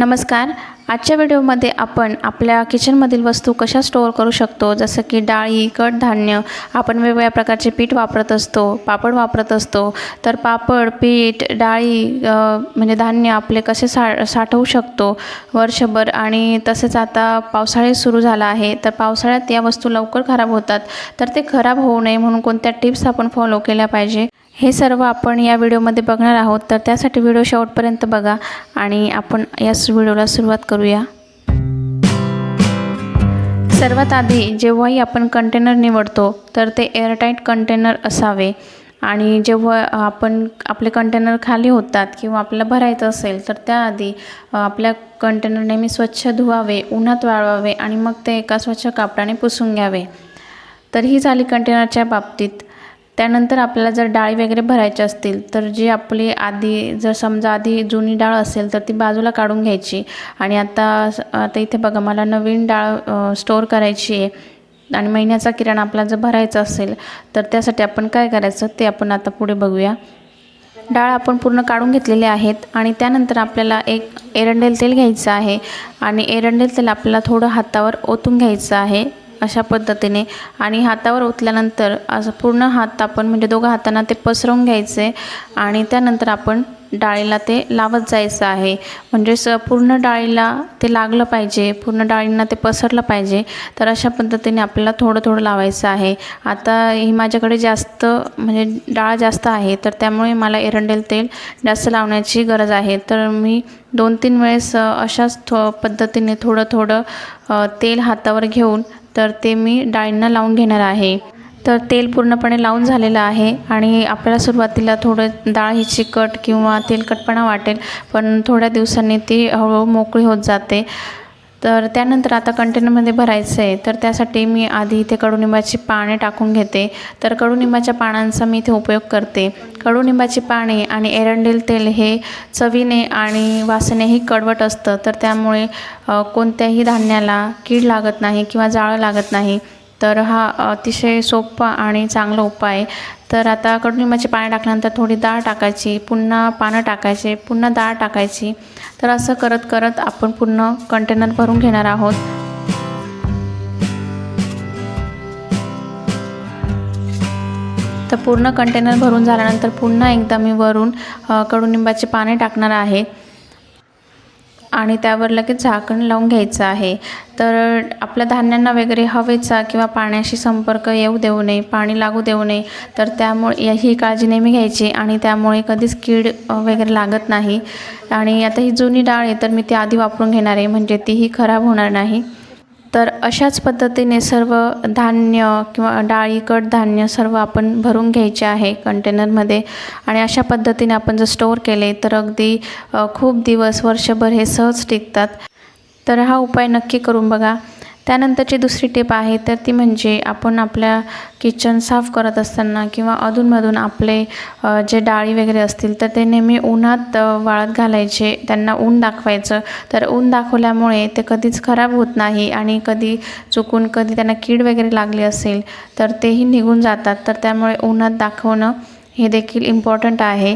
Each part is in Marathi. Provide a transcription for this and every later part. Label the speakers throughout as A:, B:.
A: नमस्कार. आजच्या व्हिडिओमध्ये आपण आपल्या किचनमधील वस्तू कशा स्टोअर करू शकतो? जसं की डाळी कडधान्य आपण वेगवेगळ्या प्रकारचे पीठ वापरत असतो पापड वापरत असतो. तर पापड पीठ डाळी म्हणजे धान्य आपले कसे सा साठवू शकतो? वर्षभर आणि तसेच आता पावसाळा सुरू झाला आहे. तर पावसाळ्यात या वस्तू लवकर खराब होतात. तर ते खराब होऊ नये म्हणून कोणत्या टिप्स आपण फॉलो केल्या पाहिजे? हे सर्व आपण या व्हिडिओमध्ये बघणार आहोत. तर त्यासाठी व्हिडिओ शेवटपर्यंत बघा आणि आपण या व्हिडिओला सुरुवात करूया. सर्वात आधी जेव्हाही आपण कंटेनर निवडतो तर ते एअरटाईट कंटेनर असावे. आणि जेव्हा आपण आपले कंटेनर खाली होतात किंवा आपल्याला भरायचं असेल तर त्याआधी आपल्या कंटेनर नेहमी स्वच्छ धुवावे उन्हात वाळवावे आणि मग ते एका स्वच्छ कापडाने पुसून घ्यावे. तर ही झाली कंटेनरच्या बाबतीत. त्यानंतर आपल्याला जर डाळी वगैरे भरायच्या असतील तर जी आपली आधी जर समजा आधी जुनी डाळ असेल तर ती बाजूला काढून घ्यायची. आणि आता आता इथे बघा मला नवीन डाळ स्टोअर करायची आहे. आणि महिन्याचा किराणा आपला जर भरायचा असेल तर त्यासाठी आपण काय करायचं ते आपण आता पुढे बघूया. डाळ आपण पूर्ण काढून घेतलेले आहेत. आणि त्यानंतर आपल्याला एक एरंडेल तेल घ्यायचं आहे. आणि एरंडेल तेल आपल्याला थोडं हातावर ओतून घ्यायचं आहे. अशा पद्धतीने. आणि हातावर ओतल्यानंतर असं पूर्ण हात आपण म्हणजे दोघं हातांना ते पसरवून घ्यायचे आणि त्यानंतर आपण डाळीला ते लावत जायचं आहे. म्हणजे स पूर्ण डाळीला ते लागलं पाहिजे पूर्ण डाळींना ते पसरलं पाहिजे. तर अशा पद्धतीने आपल्याला थोडं थोडं लावायचं आहे. आता ही माझ्याकडे जास्त म्हणजे डाळ जास्त आहे तर त्यामुळे मला एरंडेल तेल जास्त लावण्याची गरज आहे. तर मी दोन तीन वेळेस अशाच थो पद्धतीने थोडं थोडं तेल हातावर घेऊन तर ते मी डाळींना लावून घेणार आहे. तर तेल पूर्णपणे लावून झालेलं आहे आणि आपल्याला सुरुवातीला थोडं डाळ ही चिकट किंवा तेलकटपणा वाटेल पण थोड्या दिवसांनी ती हळूहळू मोकळी होत जाते. तर त्यानंतर आता कंटेनरमध्ये भरायचं आहे तर त्यासाठी मी आधी इथे कडुनिंबाची पाने टाकून घेते. तर कडुनिंबाच्या पानांचा मी इथे उपयोग करते. कडुनिंबाची पाने आणि एरंडेल तेल हे चवीने आणि वासनेही कडवट असतं. तर त्यामुळे कोणत्याही धान्याला कीड लागत नाही किंवा जाळं लागत नाही. तर हा अतिशय सोपा आणि चांगला उपाय आहे. तर आता कडुनिंबाची पाने टाकल्यानंतर थोडी डाळ टाकायची पुन्हा पानं टाकायचे पुन्हा डाळ टाकायची. तर असं करत करत आपण पूर्ण कंटेनर भरून घेणार आहोत. तर पूर्ण कंटेनर भरून झाल्यानंतर पुन्हा एकदा मी वरून अ, कडुनिंबाची पाने टाकणार आहे. आणि त्यावर लगेच झाकण लावून घ्यायचं आहे. तर आपल्या धान्यांना वगैरे हवेचा किंवा पाण्याशी संपर्क येऊ देऊ नये पाणी लागू देऊ नये. तर त्यामुळे या- ही काळजी नेहमी घ्यायची आणि त्यामुळे कधीच कीड वगैरे लागत नाही. आणि आता ही जुनी डाळ आहे तर मी ती आधी वापरून घेणार आहे. म्हणजे तीही खराब होणार नाही. तर अशाच पद्धतीने सर्व धान्य किंवा डाळी कडधान्य सर्व आपण भरून घ्यायचे आहे कंटेनरमध्ये. आणि अशा पद्धतीने आपण जर स्टोअर केले तर अगदी खूप दिवस वर्षभर हे सहज टिकतात. तर हा उपाय नक्की करून बघा. त्यानंतरची दुसरी टिप आहे तर ती म्हणजे आपण आपल्या किचन साफ करत असताना किंवा अधूनमधून आपले जे डाळी वगैरे असतील तर ते नेहमी उन्हात वाळत घालायचे. त्यांना ऊन दाखवायचं. तर ऊन दाखवल्यामुळे ते कधीच खराब होत नाही आणि कधी चुकून कधी त्यांना कीड वगैरे लागली असेल तर तेही निघून जातात. तर त्यामुळे उन्हात दाखवणं हे देखील इम्पॉर्टंट आहे.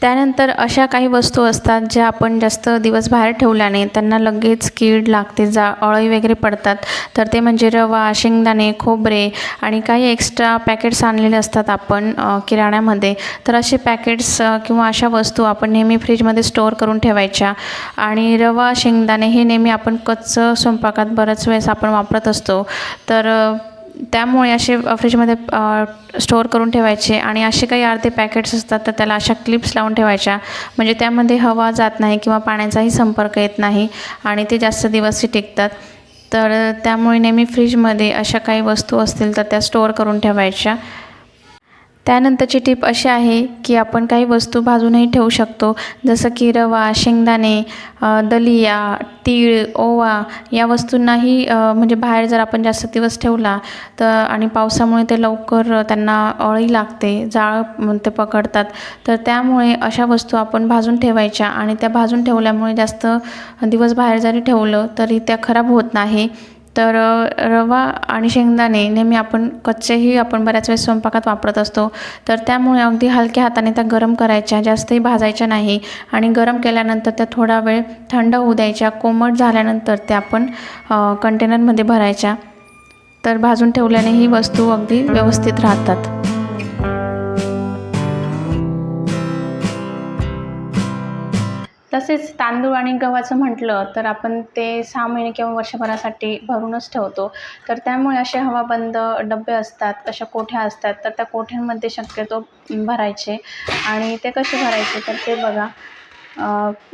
A: त्यानंतर अशा काही वस्तू असतात ज्या आपण जास्त दिवस बाहेर ठेवल्याने त्यांना लगेच कीड लागते जा अळी वगैरे पडतात. तर ते म्हणजे रवा शेंगदाणे खोबरे आणि काही एक्स्ट्रा पॅकेट्स आणलेले असतात आपण किराण्यामध्ये. तर असे पॅकेट्स किंवा अशा वस्तू आपण नेहमी फ्रीजमध्ये स्टोअर करून ठेवायच्या. आणि रवा शेंगदाणे हे नेहमी आपण कच्चं स्वयंपाकात बऱ्याच वेळेस आपण वापरत असतो. तर त्यामुळे असे फ्रीजमध्ये स्टोअर करून ठेवायचे आणि असे काही अर्धे पॅकेट्स असतात तर त्याला अशा क्लिप्स लावून ठेवायच्या. म्हणजे त्यामध्ये हवा जात नाही किंवा पाण्याचाही संपर्क येत नाही आणि ते जास्त दिवसही टिकतात. तर त्यामुळे नेहमी फ्रीजमध्ये अशा काही वस्तू असतील तर त्या स्टोअर करून ठेवायच्या. त्यानंतरची टिप अशी आहे की आपण काही वस्तू भाजूनही ठेवू शकतो. जसं की रवा शेंगदाणे दलिया तीळ ओवा या वस्तूंनाही म्हणजे बाहेर जर आपण जास्त दिवस ठेवला तर आणि पावसामुळे ते लवकर त्यांना अळी लागते जाळ ते पकडतात. तर त्यामुळे अशा वस्तू आपण भाजून ठेवायच्या आणि त्या भाजून ठेवल्यामुळे जास्त दिवस बाहेर जरी ठेवलं तरी त्या खराब होत नाही. तर रवा आणि शेंगदाणे नेहमी आपण कच्चेही आपण बऱ्याच वेळेस स्वयंपाकात वापरत असतो. तर त्यामुळे अगदी हलक्या हाताने त्या गरम करायच्या जास्तही भाजायच्या नाही आणि गरम केल्यानंतर त्या थोडा वेळ थंड होऊ द्यायच्या कोमट झाल्यानंतर त्या आपण कंटेनरमध्ये भरायच्या. तर भाजून ठेवल्याने ही वस्तू अगदी व्यवस्थित राहतात. तसेच तांदूळ आणि गव्हाचं म्हटलं तर आपण ते सहा महिने किंवा वर्षभरासाठी भरूनच ठेवतो. तर त्यामुळे असे हवाबंद डबे असतात अशा कोठ्या असतात तर त्या कोठ्यांमध्ये शक्यतो भरायचे. आणि ते कसे भरायचे तर ते बघा.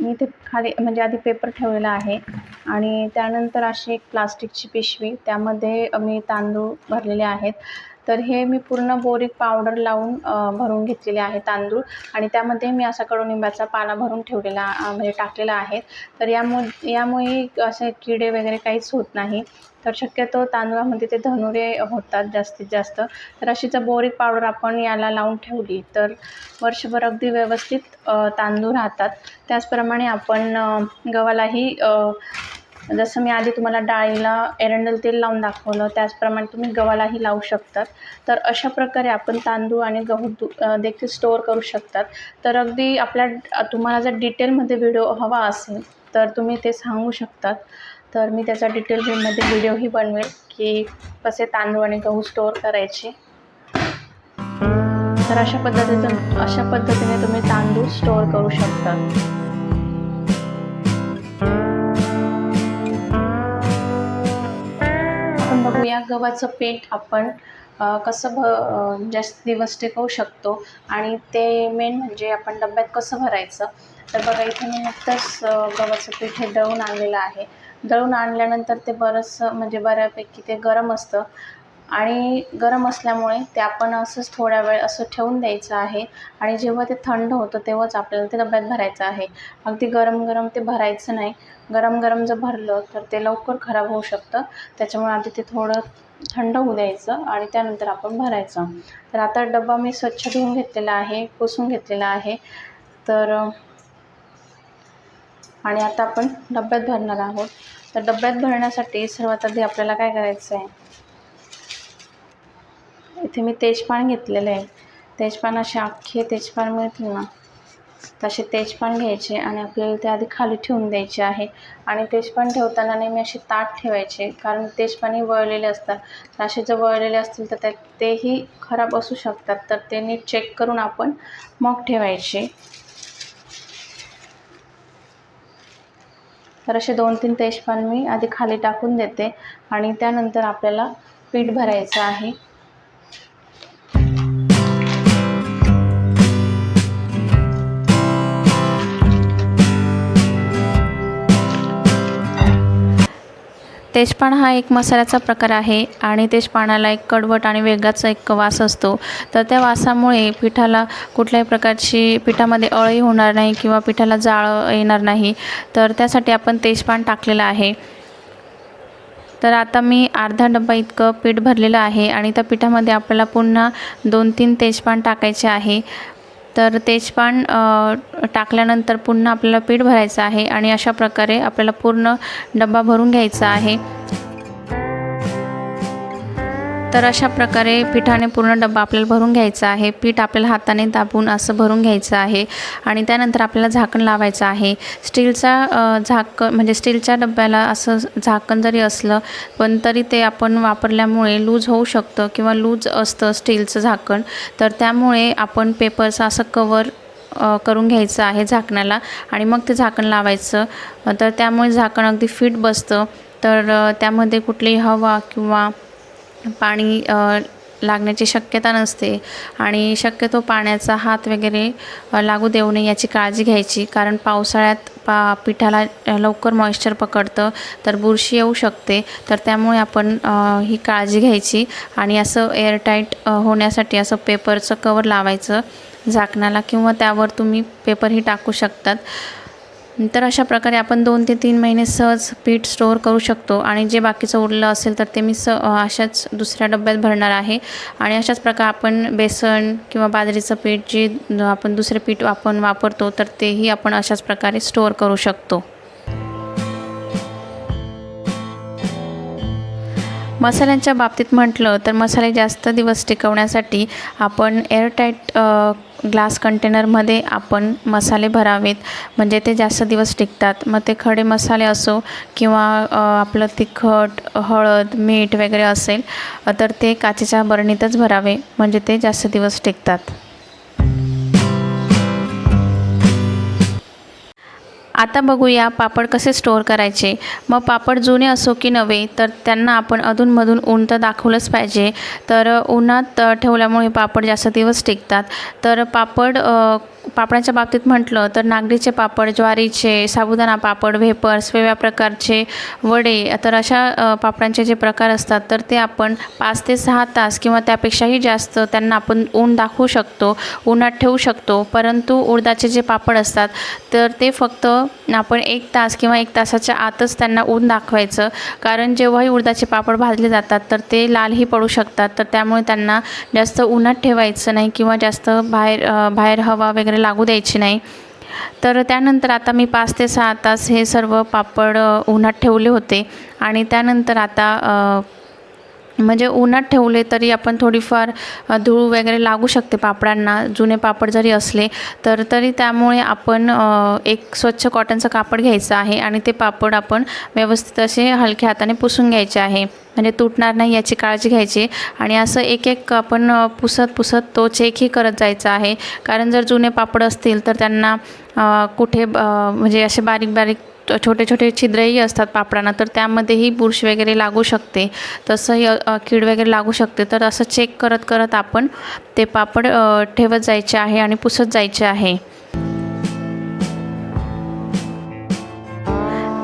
A: मी ते खाली म्हणजे आधी पेपर ठेवलेला आहे. आणि त्यानंतर अशी एक प्लास्टिकची पिशवी त्यामध्ये मी तांदूळ भरलेले आहेत. तर हे मी पूर्ण बोरीक पावडर लावून भरून घेतलेले आहे तांदूळ. आणि त्यामध्ये मी असा कडुनिंबाचा पाला भरून ठेवलेला म्हणजे टाकलेला आहे. तर यामु यामुळे असे किडे वगैरे काहीच होत नाही. तर शक्यतो तांदूळामध्ये ते धनुरे होतात जास्तीत जास्त. तर अशी जर बोरीक पावडर आपण याला लावून ठेवली तर वर्षभर अगदी व्यवस्थित तांदूळ राहतात. त्याचप्रमाणे आपण गव्हालाही जसं मी आधी तुम्हाला डाळीला एरंडल तेल लावून दाखवलं त्याचप्रमाणे तुम्ही गव्हालाही लावू शकतात. तर अशा प्रकारे आपण तांदूळ आणि गहू दु देखील स्टोअर करू शकतात. तर अगदी आपल्या तुम्हाला जर डिटेलमध्ये व्हिडिओ हवा असेल तर तुम्ही ते सांगू शकतात. तर मी त्याचा डिटेल डिटेलमध्ये व्हिडिओही बनवेल की कसे तांदूळ आणि गहू स्टोअर करायचे. तर अशा पद्धतीचं अशा पद्धतीने तुम्ही तांदूळ स्टोअर करू शकता. या गव्हाचं पीठ आपण कसं भ जास्त दिवस टिकवू शकतो आणि ते मेन म्हणजे आपण डब्यात कसं भरायचं? तर बघा इथे मी नुकतंच गव्हाचं पीठ हे दळून आणलेलं आहे. दळून आणल्यानंतर ते बरंचसं म्हणजे बऱ्यापैकी ते गरम असतं. आणि गरम असल्यामुळे ते आपण असंच थोड्या वेळ असं ठेवून द्यायचं आहे. आणि जेव्हा ते थंड होतं तेव्हाच आपल्याला ते डब्यात भरायचं आहे. अगदी गरम गरम ते भरायचं नाही. गरम गरम जर भरलं तर ते लवकर खराब होऊ शकतं. त्याच्यामुळे आधी ते थोडं थंड होऊ द्यायचं आणि त्यानंतर आपण भरायचं. तर आता डबा मी स्वच्छ धुवून घेतलेला आहे पुसून घेतलेला आहे. तर आणि आता आपण डब्यात भरणार आहोत. तर डब्यात भरण्यासाठी सर्वात आधी आपल्याला काय करायचं आहे? इथे मी तेजपान घेतलेलं आहे. तेजपान असे अख्खे तेजपान मिळतील ना? तसे तेजपान घ्यायचे आणि आपल्याला ते आधी खाली ठेवून द्यायचे आहे. आणि तेजपान ठेवताना नेहमी असे ताट ठेवायचे कारण तेजपानही वळलेले असतात. तर असे जर वळलेले असतील तर त्या तेही खराब असू शकतात. तर ते नीट चेक करून आपण मग ठेवायचे. तर असे दोन तीन तेजपान मी आधी खाली टाकून देते आणि त्यानंतर आपल्याला पीठ भरायचं आहे. तेजपान हा एक मसाल्याचा प्रकार आहे आणि तेजपानाला एक कडवट आणि वेगाचा एक वास असतो. तर त्या वासामुळे पिठाला कुठल्याही प्रकारची पिठामध्ये अळी होणार नाही किंवा पिठाला जाळं येणार नाही. तर त्यासाठी आपण तेजपान टाकलेलं आहे. तर आता मी अर्धा डब्बा इतकं पीठ भरलेलं आहे आणि त्या पिठामध्ये आपल्याला पुन्हा दोन तीन तेजपान टाकायचे आहे. तर तेजपान टाकल्यानंतर पुन्हा आपल्याला पीठ भरायचं आहे आणि अशा प्रकारे आपल्याला पूर्ण डबा भरून घ्यायचा आहे. तर अशा प्रकारे पिठाने पूर्ण डब्बा आपल्याला भरून घ्यायचा आहे. पीठ आपल्याला हाताने दाबून असं भरून घ्यायचं आहे. आणि त्यानंतर आपल्याला झाकण लावायचं आहे. स्टीलचा झाकण म्हणजे स्टीलच्या डब्याला असं झाकण जरी असलं पण तरी ते आपण वापरल्यामुळे लूज होऊ शकतं किंवा लूज असतं स्टीलचं झाकण. तर त्यामुळे आपण पेपरचं असं कवर करून घ्यायचं आहे झाकणाला आणि मग ते झाकण लावायचं. तर त्यामुळे झाकण अगदी फिट बसतं. तर त्यामध्ये कुठली हवा किंवा पाणी लागण्याची शक्यता नसते आणि शक्यतो पाण्याचा हात वगैरे लागू देऊ नये याची काळजी घ्यायची. कारण पावसाळ्यात पा पिठाला लवकर मॉइश्चर पकडतं तर बुरशी येऊ शकते. तर त्यामुळे आपण ही काळजी घ्यायची आणि असं एअरटाईट होण्यासाठी असं पेपरचं कवर लावायचं झाकणाला किंवा त्यावर तुम्ही पेपरही टाकू शकतात. तर अशा प्रकारे आपण दोन ते तीन महिने सहज पीठ स्टोअर करू शकतो आणि जे बाकीचं उरलं असेल तर ते मी स अशाच दुसऱ्या डब्यात भरणार आहे. आणि अशाच प्रकारे आपण बेसन किंवा बाजरीचं पीठ जे आपण दुसरे पीठ आपण वापरतो तर तेही आपण अशाच प्रकारे स्टोअर करू शकतो. मसाल्यांच्या बाबतीत म्हटलं तर मसाले जास्त दिवस टिकवण्यासाठी आपण एअरटाईट ग्लास कंटेनरमध्ये आपण मसाले भरावेत. म्हणजे ते जास्त दिवस टिकतात. मग ते खडे मसाले असो किंवा आपलं तिखट हळद मीठ वगैरे असेल तर ते काचेच्या बरणीतच भरावे. म्हणजे ते जास्त दिवस टिकतात. आता बघूया पापड कसे स्टोअर करायचे. मग पापड जुने असो की नवे तर त्यांना आपण अधूनमधून ऊन तर दाखवलंच पाहिजे. तर उन्हात ठेवल्यामुळे पापड जास्त दिवस टिकतात. तर पापड पापडाच्या बाबतीत म्हटलं तर नागरीचे पापड ज्वारीचे साबुदाणा पापड वेपर्स वेगळ्या प्रकारचे वडे तर अशा पापडांचे जे प्रकार असतात तर ते आपण पाच ते सहा तास किंवा त्यापेक्षाही जास्त त्यांना आपण ऊन दाखवू शकतो उन्हात ठेवू शकतो. परंतु उडदाचे जे पापड असतात तर ते फक्त आपण एक तास किंवा एक तासाच्या आतच त्यांना ऊन दाखवायचं. कारण जेव्हाही उडदाचे पापड भाजले जातात तर ते लालही पडू शकतात. तर त्यामुळे त्यांना जास्त उन्हात ठेवायचं नाही किंवा जास्त बाहेर बाहेर हवा वगैरे लागू द्यायची नाही. तर त्यानंतर आता मी पाच ते सहा तास हे सर्व पापड उन्हात ठेवले होते. आणि त्यानंतर आता म्हणजे उन्हात ठेवले तरी आपण थोडीफार धूळ वगैरे लागू शकते पापडांना. जुने पापड जरी असले तर तरी त्यामुळे आपण एक स्वच्छ कॉटनचं कापड घ्यायचं आहे आणि ते पापड आपण व्यवस्थित असे हलक्या हाताने पुसून घ्यायचे आहे. म्हणजे तुटणार नाही याची काळजी घ्यायची. आणि असं एक एक आपण पुसत पुसत तो चेकही करत जायचा आहे. कारण जर जुने पापड असतील तर त्यांना कुठे ब- म्हणजे असे बारीक बारीक छोटे छोटे छिद्रही असतात पापडांना तर त्यामध्येही बुरशी वगैरे लागू शकते. तसंही कीड वगैरे लागू शकते. तर असं चेक करत करत आपण ते पापड ठेवत जायचे आहे आणि पुसत जायचे आहे.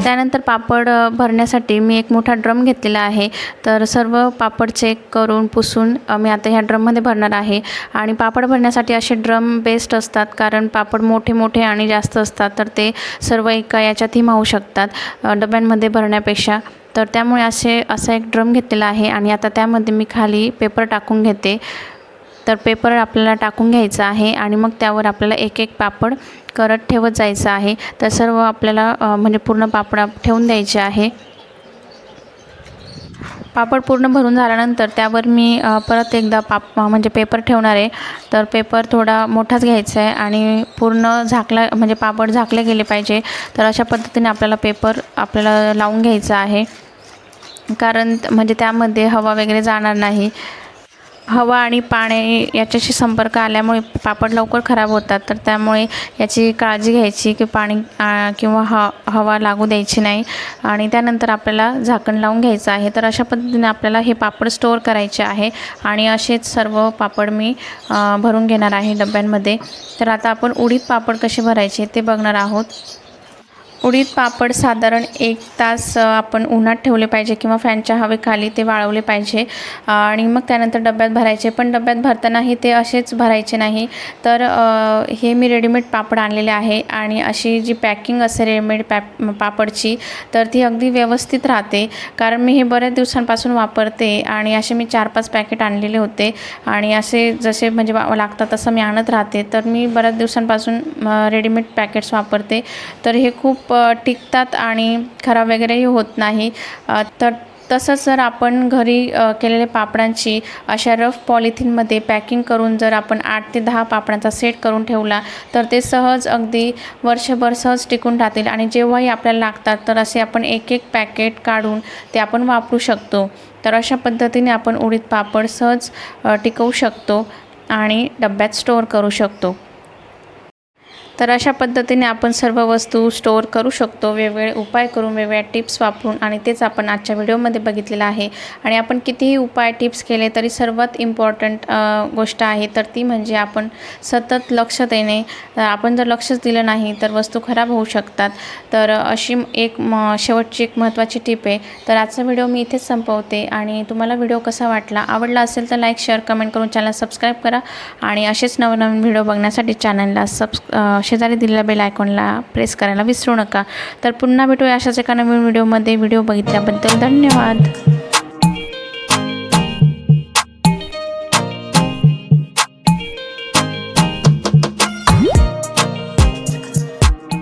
A: त्यानंतर पापड भरण्यासाठी मी एक मोठा ड्रम घेतलेला आहे. तर सर्व पापड चेक करून पुसून मी आता ह्या ड्रममध्ये भरणार आहे. आणि पापड भरण्यासाठी असे ड्रम बेस्ट असतात कारण पापड मोठे मोठे आणि जास्त असतात तर ते सर्व एका याच्यातही मावू शकतात डब्यांमध्ये भरण्यापेक्षा. तर त्यामुळे असे असा एक ड्रम घेतलेला आहे आणि आता त्यामध्ये मी खाली पेपर टाकून घेते. तर पेपर आपल्याला टाकून घ्यायचा आहे आणि मग त्यावर आपल्याला एक एक पापड करत ठेवत जायचं आहे. तर सर्व आपल्याला म्हणजे पूर्ण पापड ठेवून द्यायचे आहे. पापड पूर्ण भरून झाल्यानंतर त्यावर मी परत एकदा पाप म्हणजे पेपर ठेवणार आहे. तर पेपर थोडा मोठाच घ्यायचा आहे आणि पूर्ण झाकला म्हणजे पापड झाकले गेले पाहिजे. तर अशा पद्धतीने आपल्याला पेपर आपल्याला लावून घ्यायचा आहे. कारण म्हणजे त्यामध्ये हवा वगैरे जाणार नाही. हवा आणि पाणी याच्याशी संपर्क आल्यामुळे पापड लवकर खराब होतात. तर त्यामुळे याची काळजी घ्यायची की पाणी किंवा ह हवा लागू द्यायची नाही. आणि त्यानंतर आपल्याला झाकण लावून घ्यायचं आहे. तर अशा पद्धतीने आपल्याला हे पापड स्टोअर करायचे आहे. आणि असेच सर्व पापड मी भरून घेणार आहे डब्यांमध्ये. तर आता आपण उडीद पापड कसे भरायचे ते बघणार आहोत. उडीद पापड साधारण एक तास आपण उन्हात ठेवले पाहिजे किंवा फॅनच्या हवेखाली ते वाळवले पाहिजे. आणि मग त्यानंतर डब्यात भरायचे. पण डब्यात भरतानाही ते असेच भरायचे नाही. तर हे मी रेडीमेड पापड आणलेले आहे आणि अशी जी पॅकिंग असते रेडीमेड पॅप पापडची तर ती अगदी व्यवस्थित राहते. कारण मी हे बऱ्याच दिवसांपासून वापरते आणि असे मी चार पाच पॅकेट आणलेले होते. आणि असे जसे म्हणजे वा- लागतात तसं मी आणत राहते. तर मी बऱ्याच दिवसांपासून रेडीमेड पॅकेट्स वापरते. तर हे खूप अ, टिकतात आणि खराब वगैरेही होत नाही. तर तसंच जर आपण घरी केलेल्या पापडांची अशा रफ पॉलिथिनमध्ये पॅकिंग करून जर आपण आठ ते दहा पापडांचा सेट करून ठेवला तर ते सहज अगदी वर्षभर सहज टिकून राहतील आणि जेव्हाही आपल्याला लागतात तर असे आपण एक एक पॅकेट काढून ते आपण वापरू शकतो. तर अशा पद्धतीने आपण उडीद पापड सहज टिकवू शकतो आणि डब्यात स्टोअर करू शकतो. तर अशा पद्धतीने आपण सर्व वस्तू स्टोअर करू शकतो. वेगवेगळे उपाय करून वेगवेगळ्या टिप्स वापरून आणि तेच आपण आजच्या व्हिडिओमध्ये बघितलेलं आहे. आणि आपण कितीही उपाय टिप्स केले तरी सर्वात इम्पॉर्टंट गोष्ट आहे. तर ती म्हणजे आपण सतत लक्ष देणे. आपण जर लक्षच दिलं नाही तर वस्तू खराब होऊ शकतात. तर अशी एक म शेवटची एक महत्त्वाची टिप आहे. तर आजचा व्हिडिओ मी इथेच संपवते आणि तुम्हाला व्हिडिओ कसा वाटला आवडला असेल तर लाईक शेअर कमेंट करून चॅनल सबस्क्राईब करा आणि असेच नवनवीन व्हिडिओ बघण्यासाठी चॅनलला सबस् शेजारी दिलेल्या बेल आयकॉनला प्रेस करायला विसरू नका. तर पुन्हा भेटूया अशाच एका नवीन व्हिडिओमध्ये. व्हिडिओ बघितल्याबद्दल धन्यवाद.